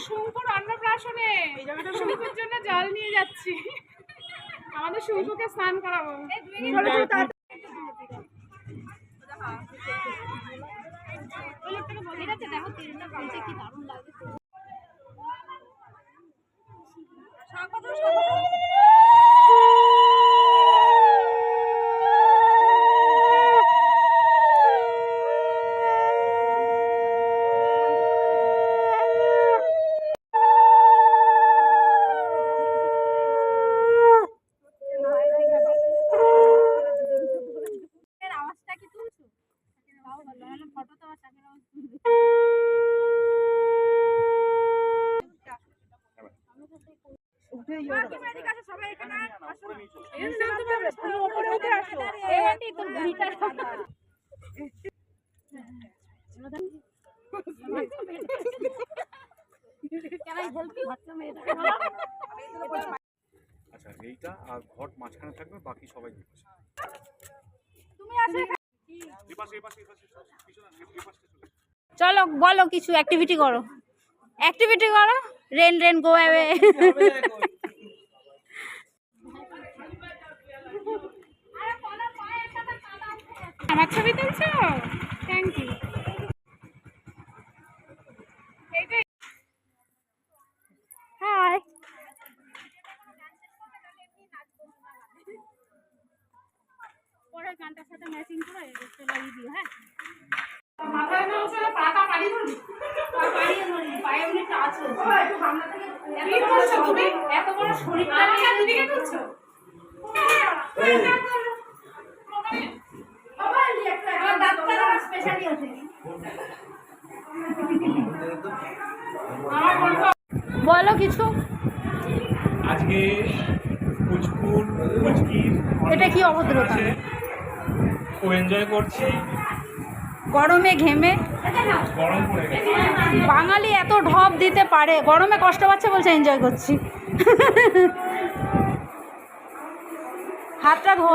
শুঙ্কুর অন্নপ্রাশনে শুঙ্কুর জন্য জল নিয়ে যাচ্ছি আমাদের শঙ্কুকে স্নান করাবো দেখো আচ্ছা এইটা আর ঘট মাঝখানে থাকবে বাকি সবাই চলো বলো কিছু অ্যাক্টিভিটি করো। অ্যাক্টিভিটি করো? রেন রেন গো অ্যাওয়ে আমার ছবি তুলছো? থ্যাংক ইউ হাই পরে গানটার সাথে ম্যাচিং করে লাগিয়ে দিও হ্যাঁ? মাথায় না হচ্ছে পাটা পাড়ি পাড়িয়ে পায়ে এমনি টাচ হচ্ছে। একটু সামনে থেকে কি করছ তুমি? এত বড় শরীরটা নিয়ে দিদিকে তুলছো বলো কিছু। আজকে পুচকুর পুচকির এটা কি অভদ্রতা? ও এনজয় করছি। গরমে ঘেমে? গরম পড়ে গেছে। বাঙালি এত ঢপ দিতে পারে। গরমে কষ্ট পাচ্ছে বলছে এনজয় করছি। হাতটা ধো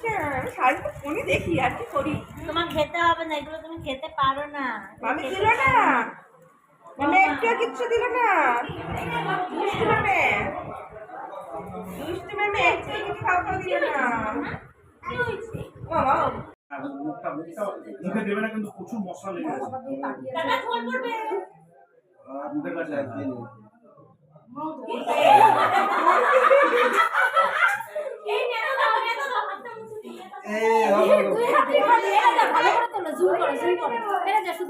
আমি সারাদিন ফোনে দেখি আর কি করি তোমার খেতে হবে না এগুলো তুমি খেতে পারো না মামি দিল না মামি একটু কিচ্ছু দিল না দুষ্টু মামে দুষ্টু মামে একটু কিছু খাওয়া দিল না বাবা মুখে দেবে না কিন্তু প্রচুর মশলা লেগে আছে মুখের কাছে একদিন এই নেতো দাও নেতো দাও হাতটা মুছে দিয়ে দুই হাত দিয়ে ভালো এটা যা ভালো করে তোলো জুম করো জুম করো এটা যা শুধু ওর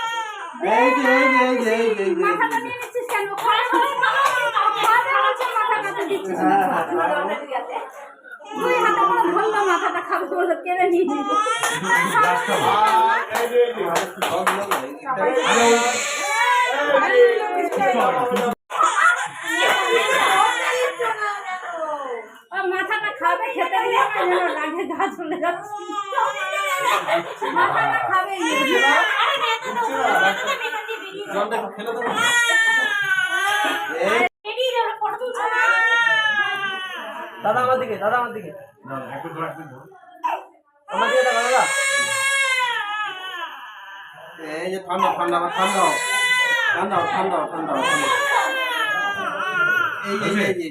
দুই হাতে করে ধরলো মাথাটা খাবে। বলে কেড়ে নিয়ে ও মাথাটা খাবে খেতে যেন রাগে গা চলে যাচ্ছে মাথাটা খাবে। দাদা আমার দিকে দাদা আমার দিকে আমার দিকে দাদা দাদা এই যে ঠান্ডা ঠান্ডা ঠান্ডা ঠান্ডা ঠান্ডা ঠান্ডা ঠান্ডা এই যে এই যে